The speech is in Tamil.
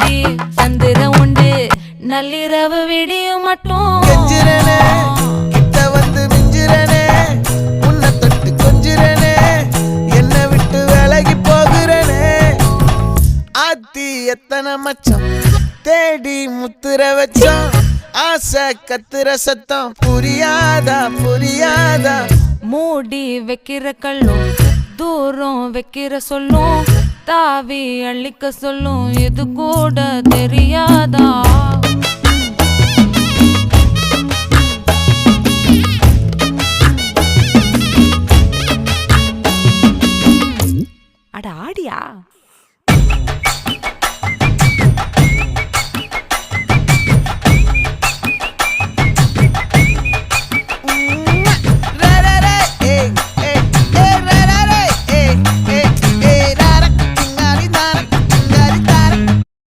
அடி தந்திர உண்டு. நள்ளிரவு விடியும் மட்டும். கிட்ட வந்து மிஞ்சிரனே உன்னை தொட்டு கொஞ்சிரனே என்னை விட்டு விலகி போகிறனே. ஆத்தி எத்தனை மச்சம் தேடி முத்துற வச்சோம். ஆசை கத்துற சத்தம் புரியாதா புரியாதா? மூடி வைக்கிற கல்லும் தூரம் வைக்கிற சொல்லும். தாவி அழிக்க சொல்லும் இது கூட தெரியாதா? அட ஆடியா?